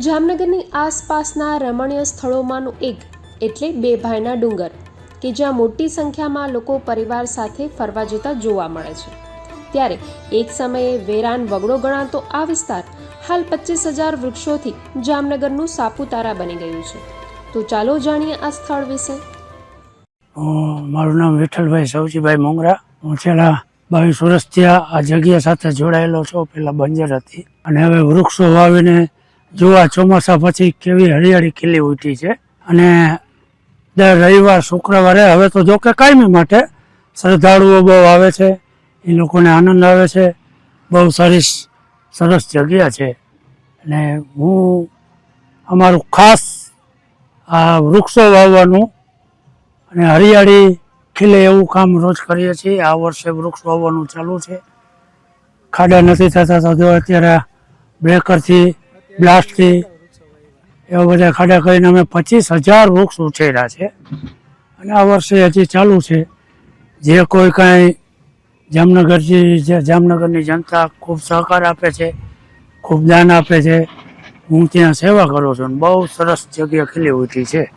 જામનગરની આસપાસના રમણીય સ્થળોમાંનું એક, એટલે બે ભાઈના ડુંગર, કે જ્યાં મોટી સંખ્યામાં લોકો પરિવાર સાથે ફરવા જતા જોવા મળે છે. ત્યારે એક સમયે વેરાન વગડો ગણાતો આ વિસ્તાર હાલ પચીસ હજાર વૃક્ષોથી જામનગરનું સાપુતારા બની ગયું છે. તો ચાલો જાણીએ આ સ્થળ વિશે. મારું નામ વિઠ્ઠલભાઈ સૌજીભાઈ મોંગરા. હું છેલ્લા બાવીસ વર્ષથી આ જગ્યા સાથે જોડાયેલો છું. પેલા બંજર હતી. અને હવે વૃક્ષો વાવીને જોવા ચોમાસા પછી કેવી હરિયાળી ખીલી ઉઠી છે. અને દર રવિવાર, શુક્રવારે હવે તો જો કે કાયમી માટે શ્રદ્ધાળુઓ બહુ આવે છે, એ લોકોને આનંદ આવે છે, બહુ સરસ સરસ જગ્યા છે. અને હું અમારું ખાસ આ વૃક્ષો વાવવાનું અને હરિયાળી ખીલે એવું કામ રોજ કરીએ છીએ. આ વર્ષે વૃક્ષ વાવવાનું ચાલુ છે. ખાડા નથી થતા તો જો અત્યારે બ્રેકરથી બ્લાસ્ટથી એવા બધા ખાડા કરીને અમે પચીસ હજાર વૃક્ષ ઉછેર્યા છે. અને આ વર્ષે હજી ચાલુ છે. જે કોઈ કાંઈ જામનગરજી જે જામનગરની જનતા ખૂબ સહકાર આપે છે, ખૂબ દાન આપે છે. હું ત્યાં સેવા કરું છું બહુ સરસ જગ્યા ખીલી ઉઠી છે.